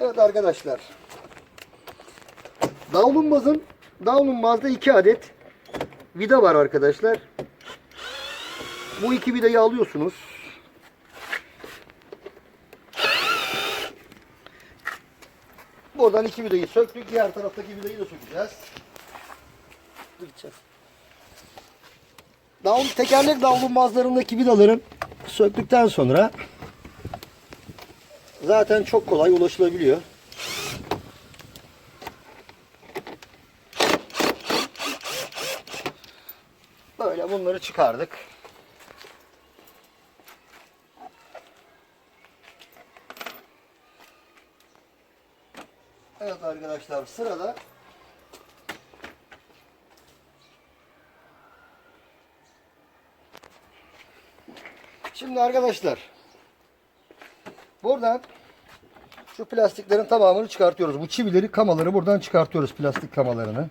Evet arkadaşlar. Davlumbazın davlumbazda iki adet vida var arkadaşlar. Bu iki vidayı alıyorsunuz. Buradan iki vidayı söktük. Diğer taraftaki vidayı da sökeceğiz. Gideceğiz. Davul, tekerlek davlumbazlarındaki vidaların söktükten sonra zaten çok kolay ulaşılabiliyor. Böyle bunları çıkardık. Evet arkadaşlar sırada Şimdi arkadaşlar buradan şu plastiklerin tamamını çıkartıyoruz. Bu çivileri, kamaları buradan çıkartıyoruz plastik kamalarını.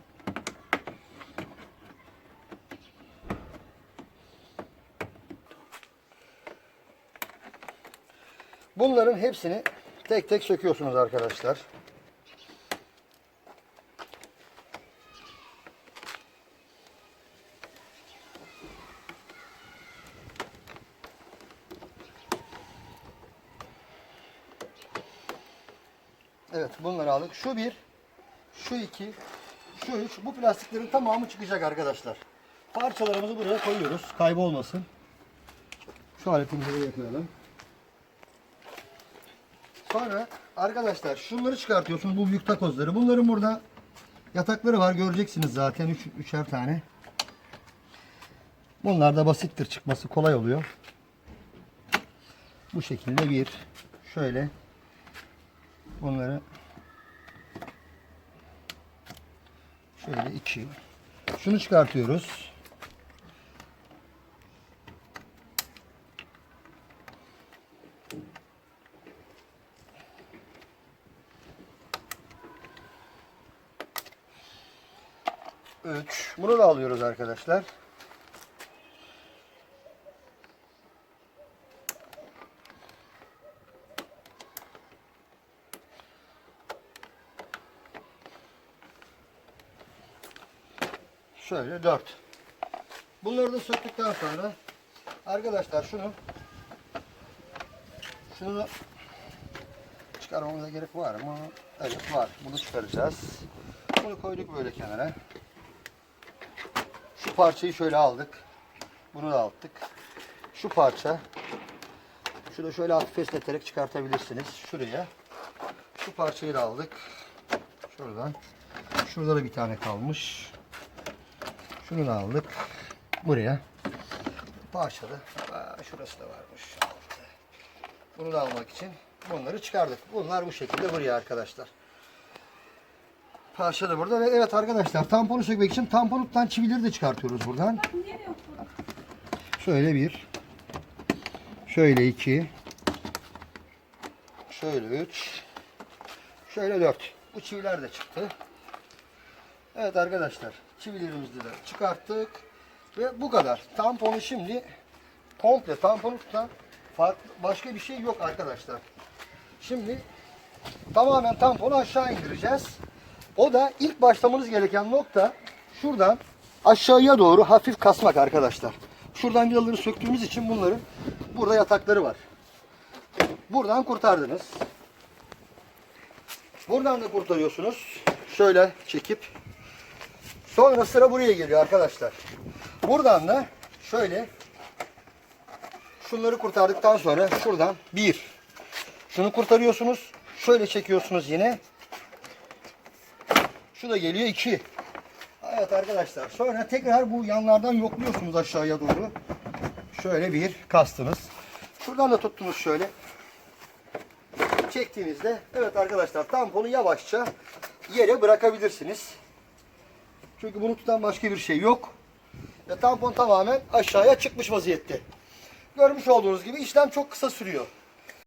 Bunların hepsini tek tek söküyorsunuz arkadaşlar. Evet bunları aldık. Şu bir, şu iki, şu üç. Bu plastiklerin tamamı çıkacak arkadaşlar. Parçalarımızı buraya koyuyoruz. Kaybolmasın. Şu aletimizi buraya koyalım. Sonra arkadaşlar şunları çıkartıyorsunuz. Bu büyük takozları. Bunların burada yatakları var. Göreceksiniz zaten. Üç, üçer tane. Bunlar da basittir. Çıkması kolay oluyor. Bu şekilde bir. Şöyle. Bunları şöyle iki. Şunu çıkartıyoruz. Üç. Bunu da alıyoruz arkadaşlar. Şöyle dört. Bunları da söktükten sonra arkadaşlar şunu şunu çıkarmamıza gerek var mı? Evet var. Bunu çıkaracağız. Bunu koyduk böyle kenara. Şu parçayı şöyle aldık. Bunu da aldık. Şu parça şu da şöyle hafif esneterek çıkartabilirsiniz. Şuraya. Şu parçayı da aldık. Şuradan. Şurada da bir tane kalmış. Şunu da aldık. Buraya. Parçalı. Aa, şurası da varmış. Bunu da almak için bunları çıkardık. Bunlar bu şekilde buraya arkadaşlar. Parça da burada ve evet arkadaşlar tamponu sökmek için tamponluktan çivileri de çıkartıyoruz buradan. Şöyle bir. Şöyle iki. Şöyle üç. Şöyle dört. Bu çiviler de çıktı. Evet arkadaşlar çivilerimizi de çıkarttık. Ve bu kadar. Tamponu şimdi komple tamponluktan farklı başka bir şey yok arkadaşlar. Şimdi tamamen tamponu aşağı indireceğiz. O da ilk başlamanız gereken nokta şuradan aşağıya doğru hafif kasmak arkadaşlar. Şuradan vidaları söktüğümüz için bunların burada yatakları var. Buradan kurtardınız. Buradan da kurtarıyorsunuz. Şöyle çekip. Sonra sıra buraya geliyor arkadaşlar. Buradan da şöyle şunları kurtardıktan sonra şuradan bir. Şunu kurtarıyorsunuz. Şöyle çekiyorsunuz yine. Şu da geliyor 2. Evet arkadaşlar. Sonra tekrar bu yanlardan yokluyorsunuz aşağıya doğru. Şöyle bir kastınız. Şuradan da tuttunuz şöyle. Çektiğinizde evet arkadaşlar tamponu yavaşça yere bırakabilirsiniz. Çünkü bunu tutan başka bir şey yok. Ve tampon tamamen aşağıya çıkmış vaziyette. Görmüş olduğunuz gibi işlem çok kısa sürüyor.